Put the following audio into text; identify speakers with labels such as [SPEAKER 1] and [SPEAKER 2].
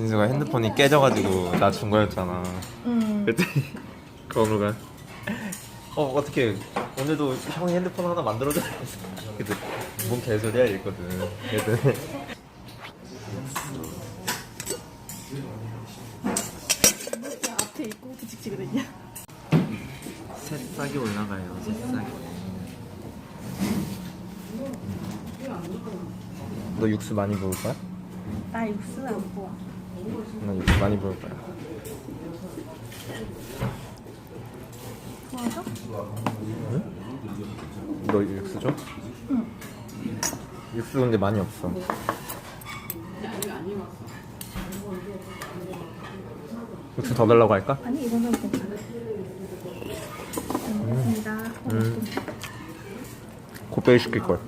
[SPEAKER 1] 진수가 핸드폰이 깨져가지고 나 준 거였잖아.
[SPEAKER 2] 음.
[SPEAKER 1] 그랬더니 건우가 어 어떻게 오늘도 형이 핸드폰 하나 만들어줘. 그래서 뭔 개소리야 이랬거든. 그랬더니
[SPEAKER 2] 앞에 있고 뒤직지거든요.
[SPEAKER 1] 새싹이 올라가요. 새싹이. 너 육수 많이 부을 거야?
[SPEAKER 2] 나 육수는 안 보아.
[SPEAKER 1] 나 육수 많이 부을 거야.
[SPEAKER 2] 도와줘?
[SPEAKER 1] 너 육수 줘? 응. 육수 근데 많이 없어. 육수 더 달라고 할까?
[SPEAKER 2] 아니 이 정도면 괜찮아. 잘 먹겠습니다.
[SPEAKER 1] 곱빼기 시킬 걸.